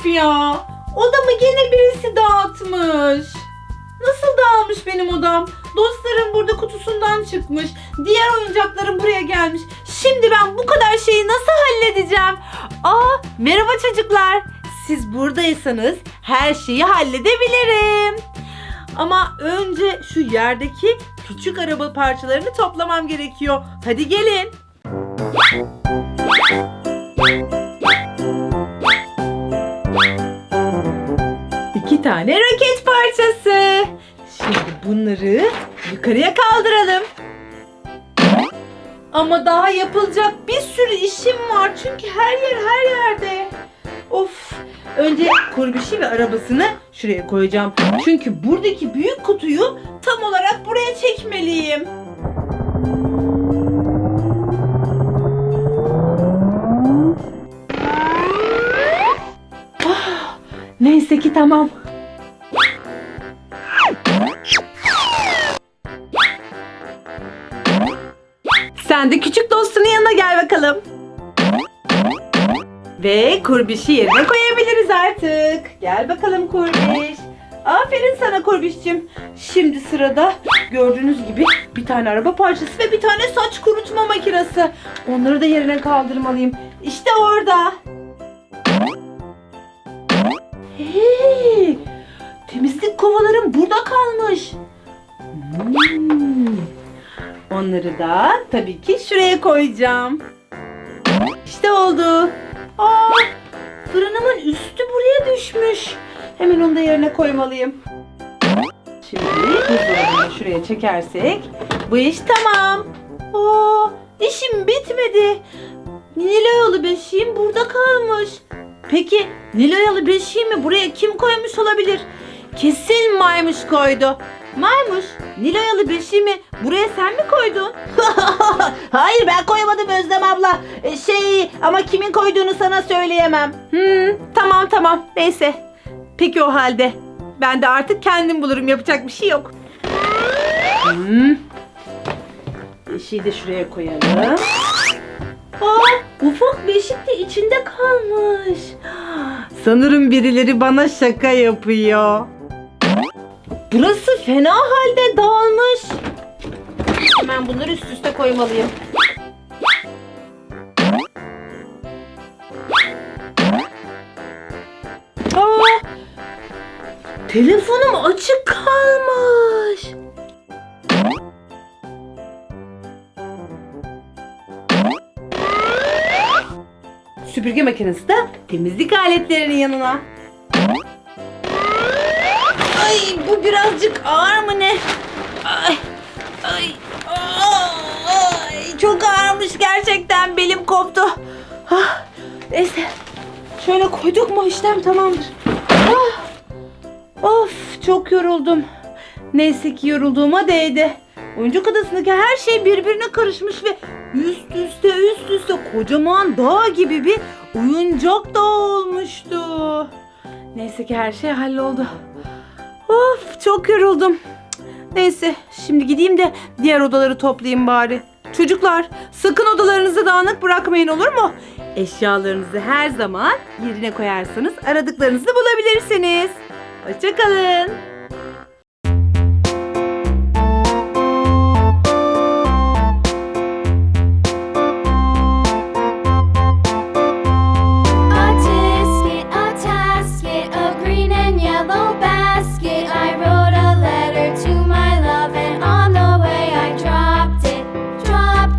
Of ya. Odamı gene birisi dağıtmış. Nasıl dağılmış benim odam? Dostlarım burada kutusundan çıkmış. Diğer oyuncaklarım buraya gelmiş. Şimdi ben bu kadar şeyi nasıl halledeceğim? Aa, merhaba çocuklar. Siz buradaysanız her şeyi halledebilirim. Ama önce şu yerdeki küçük araba parçalarını toplamam gerekiyor. Hadi gelin. İki tane roket parçası. Şimdi bunları yukarıya kaldıralım. Ama daha yapılacak bir sürü işim var. Çünkü her yer her yerde. Of. Önce kurbişi ve arabasını şuraya koyacağım. Çünkü buradaki büyük kutuyu tam olarak buraya çekmeliyim. Ah, Neyse ki tamam. Sen de küçük dostunun yanına gel bakalım. Ve kurbişi yerine koyabiliriz artık. Gel bakalım kurbiş. Aferin sana kurbişçim. Şimdi sırada gördüğünüz gibi bir tane araba parçası ve bir tane saç kurutma makinesi. Onları da yerine kaldırmalıyım. İşte orada. Hey! Temizlik kovalarım burada kalmış. Hmm. Onları da tabii ki şuraya koyacağım. İşte oldu. Aa, fırınımın üstü buraya düşmüş. Hemen onu da yerine koymalıyım. Şimdi buzdolabını şuraya çekersek bu iş tamam. Aa, işim bitmedi. Niloyalı beşiğim burada kalmış. Peki Niloyalı beşiğimi buraya kim koymuş olabilir? Kesin maymuş koydu. Maymuş, Niloyalı beşiğimi buraya sen mi koydun? Hayır ben koymadım Özlem abla. E, Şey ama kimin koyduğunu sana söyleyemem. Hmm, tamam tamam neyse. Peki o halde. Ben de artık kendim bulurum yapacak bir şey yok. Hmm. Beşiği de şuraya koyalım. Aa, ufak beşik de içinde kalmış. Sanırım birileri bana şaka yapıyor. Burası fena halde dağılmış. Hemen bunları üst üste koymalıyım. Aa, telefonum açık kalmış. Süpürge makinesi de temizlik aletlerinin yanına. Ay bu birazcık ağır mı ne? Ay, ay, ay, çok ağırmış gerçekten belim koptu. Ah, neyse şöyle koyduk mu işlem tamamdır. Ah, of çok yoruldum. Neyse ki yorulduğuma değdi. Oyuncak adasındaki her şey birbirine karışmış ve üst üste üst üste kocaman dağ gibi bir oyuncak dağ olmuştu. Neyse ki her şey halloldu. Çok yoruldum. Neyse şimdi gideyim de diğer odaları toplayayım bari. Çocuklar sakın odalarınızı dağınık bırakmayın olur mu? Eşyalarınızı her zaman yerine koyarsanız aradıklarınızı bulabilirsiniz. Hoşçakalın.